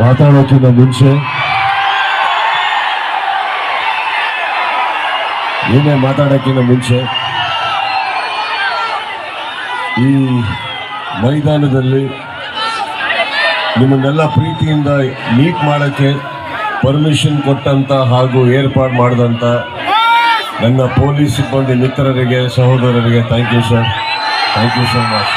ಮಾತಾಡೋಕ್ಕಿಂತ ಮುಂಚೆ ಏನೇ ಮಾತಾಡೋಕ್ಕಿಂತ ಮುಂಚೆ ಈ ಮೈದಾನದಲ್ಲಿ ನಿಮ್ಮನ್ನೆಲ್ಲ ಪ್ರೀತಿಯಿಂದ ಮೀಟ್ ಮಾಡೋಕ್ಕೆ ಪರ್ಮಿಷನ್ ಕೊಟ್ಟಂತ ಹಾಗೂ ಏರ್ಪಾಡು ಮಾಡಿದಂಥ ನನ್ನ ಪೊಲೀಸ್ ಸಿಬ್ಬಂದಿ ಮಿತ್ರರಿಗೆ, ಸಹೋದರರಿಗೆ thank you sir thank you so much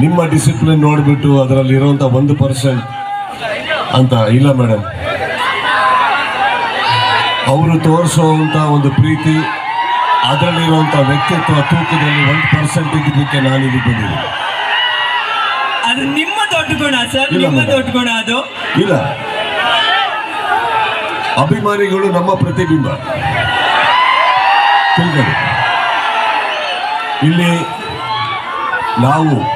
ನಿಮ್ಮ ಡಿಸಿಪ್ಲಿನ್ ನೋಡಿಬಿಟ್ಟು ಅದರಲ್ಲಿ ಇರುವಂತ ಒಂದು ಪರ್ಸೆಂಟ್ ಅಂತ ಇಲ್ಲ ಮೇಡಮ್ ಅವರು ತೋರಿಸುವಂತ ಒಂದು ಪ್ರೀತಿ ಅದರಲ್ಲಿರುವಂತ ವ್ಯಕ್ತಿತ್ವ ತೂಕದಲ್ಲಿ ಒಂದು ಪರ್ಸೆಂಟ್ ಇದ್ದಕ್ಕೆ ನಾನು ಇಲ್ಲಿ ಬಂದಿದ್ದೀನಿ. ಅದು ನಿಮ್ಮ ದೊಡ್ಡ ಗುಣ ಸರ್ ನಿಮ್ಮ. ದೊಡ್ಡ ಗುಣ ಅದು? ಇಲ್ಲ. ಅಭಿಮಾನಿಗಳು ನಮ್ಮ ಪ್ರತಿಬಿಂಬ. ತಿಳ್ಕೊಳ್ಳಿ. ಇಲ್ಲಿ ನಾವು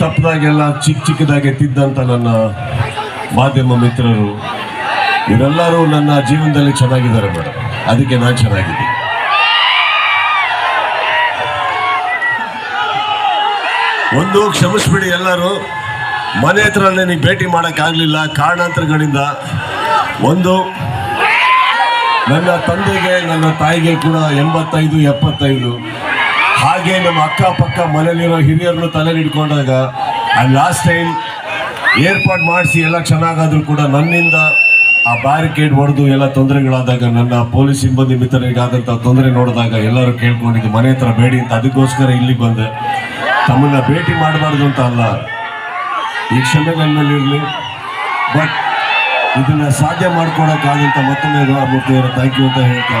ತಪ್ಪದಾಗೆಲ್ಲ ಚಿಕ್ಕ ಚಿಕ್ಕದಾಗೆ ತಿದ್ದಂಥ ನನ್ನ ಮಾಧ್ಯಮ ಮಿತ್ರರು, ಇವರೆಲ್ಲರೂ ನನ್ನ ಜೀವನದಲ್ಲಿ ಚೆನ್ನಾಗಿದ್ದಾರೆ ಮೇಡಮ್ ಅದಕ್ಕೆ ನಾನು ಚೆನ್ನಾಗಿದ್ದೀನಿ. ಒಂದು ಕ್ಷಮಿಸ್ಬಿಡಿ ಎಲ್ಲರೂ. ಮನೆ ಹತ್ರ ನನಗೆ ಭೇಟಿ ಮಾಡೋಕ್ಕಾಗಲಿಲ್ಲ ಕಾರಣಾಂತರಗಳಿಂದ ಒಂದು, ನನ್ನ ತಂದೆಗೆ, ನನ್ನ ತಾಯಿಗೆ ಕೂಡ ಎಂಬತ್ತೈದು, ಎಪ್ಪತ್ತೈದು ಹಾಗೆ ನಮ್ಮ ಅಕ್ಕಪಕ್ಕ ಮನೇಲಿರೋ ಹಿರಿಯರನ್ನು ತಲೆ ಹಿಡ್ಕೊಂಡಾಗ ಆ ಲಾಸ್ಟ್ ಟೈಮ್ ಏರ್ಪಾಡು ಮಾಡಿಸಿ ಎಲ್ಲ ಚೆನ್ನಾಗಾದ್ರೂ ಕೂಡ ನನ್ನಿಂದ ಆ ಬ್ಯಾರಿಕೇಡ್ ಹೊಡೆದು ಎಲ್ಲ ತೊಂದರೆಗಳಾದಾಗ ನನ್ನ ಪೊಲೀಸ್ ಸಿಬ್ಬಂದಿ ಮಿತ್ರರಿಗಾದಂಥ ತೊಂದರೆ ನೋಡಿದಾಗ ಎಲ್ಲರೂ ಕೇಳ್ಕೊಂಡಿದ್ದು, ಮನೆ ಹತ್ರ ಬೇಡಿ ಅಂತ. ಅದಕ್ಕೋಸ್ಕರ ಇಲ್ಲಿಗೆ ಬಂದೆ. ತಮ್ಮನ್ನ ಭೇಟಿ ಮಾಡಬಾರ್ದು ಅಂತ ಅಲ್ಲ. ಈ ಕ್ಷಮೆ ನನ್ನ ಇರಲಿ. ಬಟ್ ಇದನ್ನ ಸಾಧ್ಯ ಮಾಡ್ಕೊಡಕ್ಕಾದಂತ ಮತ್ತೊಮ್ಮೆ ಥ್ಯಾಂಕ್ ಯು ಅಂತ ಹೇಳ್ತಾ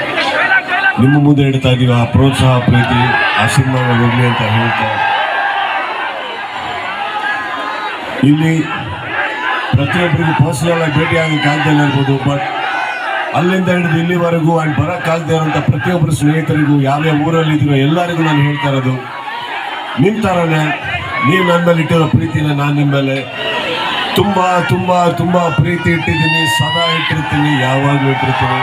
ನಿಮ್ಮ ಮುಂದೆ ಇಡ್ತಾ ಇದ್ದೀವಿ ಆ ಪ್ರೋತ್ಸಾಹ, ಪ್ರೀತಿ, ಆಶೀರ್ವಾದ ಹೋಗ್ಲಿ ಅಂತ ಹೇಳ್ತಾ ಇಲ್ಲಿ ಪ್ರತಿಯೊಬ್ಬರಿಗೂ ಪರ್ಸನಲ್ ಆಗಿ ಭೇಟಿ ಆಗಕ್ಕೆ ಆಗ್ದೇ ಇರ್ಬೋದು ಬಟ್ ಅಲ್ಲಿಂದ ಹಿಡಿದು ಇಲ್ಲಿವರೆಗೂ ಅಲ್ಲಿ ಬರೋಕ್ಕಾಗದೇ ಇರೋಂಥ ಪ್ರತಿಯೊಬ್ಬರು ಸ್ನೇಹಿತರಿಗೂ ಯಾವ್ಯಾವ ಊರಲ್ಲಿ ಇದ್ದೀರೋ ಎಲ್ಲರಿಗೂ ನಾನು ಹೇಳ್ತಾ ಇರೋದು ನಿಮ್ಮ ಥರನೇ ನೀವು ನನ್ನ ಮೇಲೆ ಇಟ್ಟಿರೋ ಪ್ರೀತಿನ ನಾನು ನಿಮ್ಮ ಮೇಲೆ ತುಂಬ ತುಂಬ ತುಂಬ ಪ್ರೀತಿ ಇಟ್ಟಿದ್ದೀನಿ, ಸದಾ ಇಟ್ಟಿರ್ತೀನಿ, ಯಾವಾಗಲೂ ಇಟ್ಟಿರ್ತೀನಿ.